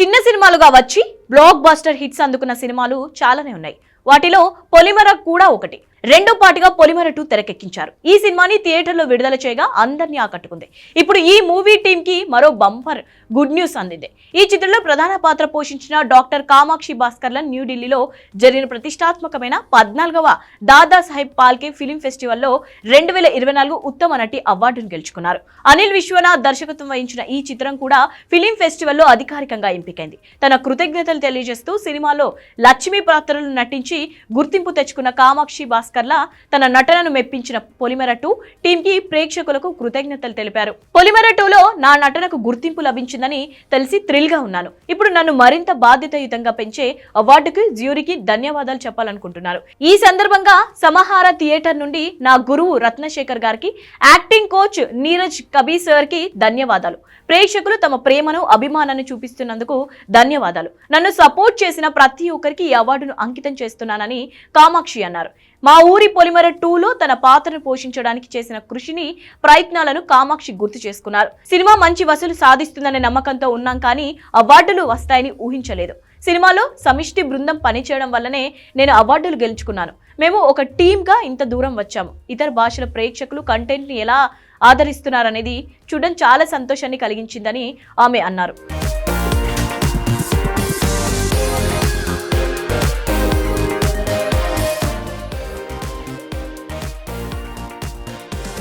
చిన్న సినిమాలుగా వచ్చి block buster hits అందుకున్న సినిమాలు చాలానే ఉన్నాయి. వాటిలో పొలిమర కూడా ఒకటి. రెండో పాటుగా పొలిమర టూ తెరకెక్కించారు. ఈ సినిమాని థియేటర్లో విడుదల చేయగా అందరినీ ఆకట్టుకుంది. ఇప్పుడు ఈ మూవీ టీమ్కి మరో బంపర్ గుడ్ న్యూస్ అందింది. ఈ చిత్రంలో ప్రధాన పాత్ర పోషించిన డాక్టర్ కామాక్షి భాస్కర్లన్ న్యూఢిల్లీలో జరిగిన ప్రతిష్టాత్మకమైన పద్నాలుగవ దాదా సాహెబ్ పాల్కే ఫిలిం ఫెస్టివల్లో రెండు వేల ఇరవై నాలుగు ఉత్తమ నటి అవార్డును గెలుచుకున్నారు. అనిల్ విశ్వనాథ్ దర్శకత్వం వహించిన ఈ చిత్రం కూడా ఫిలిం ఫెస్టివల్లో అధికారికంగా ఎంపికైంది. తన కృతజ్ఞతలు తెలియజేస్తూ సినిమాలో లక్ష్మీ పాత్రలు నటించి గుర్తింపు తెచ్చుకున్న కామాక్షి భాస్కర్ల తన నటనను మెప్పించిన పొలిమెర టూ టీమ్కి ప్రేక్షకులకు కృతజ్ఞతలు తెలిపారు. పొలిమెర టూలో నా నటనకు గుర్తింపు లభించిందని తెలిసి థ్రిల్గా ఉన్నాను. ఇప్పుడు నన్ను మరింత బాధ్యతయుతంగా పెంచే అవార్డుకి జ్యూరీకి ధన్యవాదాలు చెప్పాలనుకుంటున్నారు. ఈ సందర్భంగా సమాహార థియేటర్ నుండి నా గురువు రత్నశేఖర్ గారికి యాక్టింగ్ కోచ్ నీరజ్ కబీ సార్కి ధన్యవాదాలు. ప్రేక్షకులు తమ ప్రేమను అభిమానాన్ని చూపిస్తున్నందుకు ధన్యవాదాలు. నన్ను సపోర్ట్ చేసిన ప్రతి ఒక్కరికి ఈ అవార్డును అంకితం చేస్తున్నానని కామాక్షి అన్నారు. మా ఊరి పొలిమర టూలో తన పాత్రను పోషించడానికి చేసిన కృషిని ప్రయత్నాలను కామాక్షి గుర్తు చేసుకున్నారు. సినిమా మంచి వసూలు సాధిస్తుందనే నమ్మకంతో ఉన్నాం కానీ అవార్డులు వస్తాయని ఊహించలేదు. సినిమాలో సమిష్టి బృందం పనిచేయడం వల్లనే నేను అవార్డులు గెలుచుకున్నాను. మేము ఒక టీమ్గా ఇంత దూరం వచ్చాము. ఇతర భాషల ప్రేక్షకులు కంటెంట్ని ఎలా ఆదరిస్తున్నారనేది చూడడం చాలా సంతోషాన్ని కలిగించిందని ఆమె అన్నారు.